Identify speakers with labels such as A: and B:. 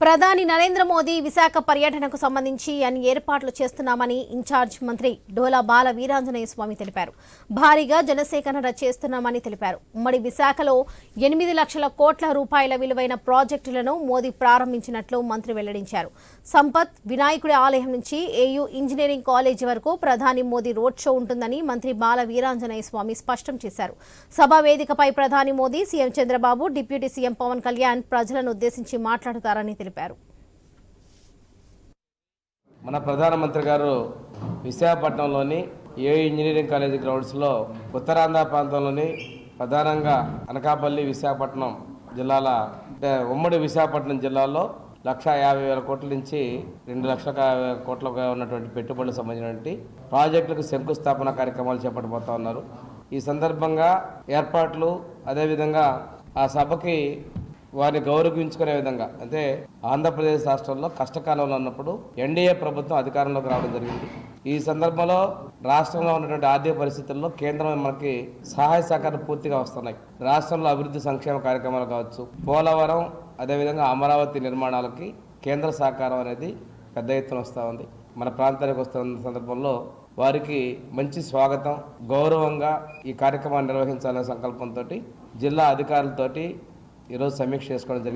A: ప్రధాని నరేంద్ర మోదీ విశాఖ పర్యటనకు సంబంధించి అన్ని ఏర్పాట్లు చేస్తున్నామని ఇన్ఛార్జ్ మంత్రి డోలా బాల వీరాంజనేయ స్వామి తెలిపారు. భారీగా జనసేకరణ చేస్తున్నామని తెలిపారు. ఉమ్మడి విశాఖలో ఎనిమిది లక్షల కోట్ల రూపాయల విలువైన ప్రాజెక్టులను మోదీ ప్రారంభించినట్లు మంత్రి వెల్లడించారు. సంపత్ వినాయకుడి ఆలయం నుంచి ఏయూ ఇంజనీరింగ్ కాలేజీ వరకు ప్రధాని మోదీ రోడ్ షో ఉంటుందని మంత్రి బాల వీరాంజనేయ స్వామి స్పష్టం చేశారు. సభా వేదికపై ప్రధాని Modi CM Chandrababu deputy CM Pawan Kalyan ప్రజలను ఉద్దేశించి మాట్లాడతారని తెలిపారు.
B: మన ప్రధానమంత్రి గారు విశాఖపట్నంలోని ఏ ఇంజనీరింగ్ కాలేజీ గ్రౌండ్స్లో ఉత్తరాంధ్ర ప్రాంతంలోని ప్రధానంగా అనకాపల్లి విశాఖపట్నం జిల్లాల అంటే ఉమ్మడి విశాఖపట్నం జిల్లాలో లక్ష యాభై వేల కోట్ల నుంచి రెండు లక్షల కోట్లగా ఉన్నటువంటి పెట్టుబడులకు సంబంధించినటువంటి ప్రాజెక్టులకు శంకుస్థాపన కార్యక్రమాలు చేపట్టబోతా ఉన్నారు. ఈ సందర్భంగా ఏర్పాట్లు అదేవిధంగా ఆ సభకి వారిని గౌరవించుకునే విధంగా. అంటే ఆంధ్రప్రదేశ్ రాష్ట్రంలో కష్టకాలంలో ఉన్నప్పుడు ఎన్డీఏ ప్రభుత్వం అధికారంలోకి రావడం జరిగింది. ఈ సందర్భంలో రాష్ట్రంలో ఉన్నటువంటి ఆర్థిక పరిస్థితుల్లో కేంద్రం మనకి సహాయ సహకారం పూర్తిగా వస్తున్నాయి. రాష్ట్రంలో అభివృద్ధి సంక్షేమ కార్యక్రమాలు కావచ్చు పోలవరం అదేవిధంగా అమరావతి నిర్మాణాలకి కేంద్ర సహకారం అనేది పెద్ద ఎత్తున వస్తూ ఉంది. మన ప్రాంతానికి వస్తున్న సందర్భంలో వారికి మంచి స్వాగతం గౌరవంగా ఈ కార్యక్రమాన్ని నిర్వహించాలనే సంకల్పంతో జిల్లా అధికారులతోటి ఈరోజు సమీక్ష చేసుకోవడం జరిగింది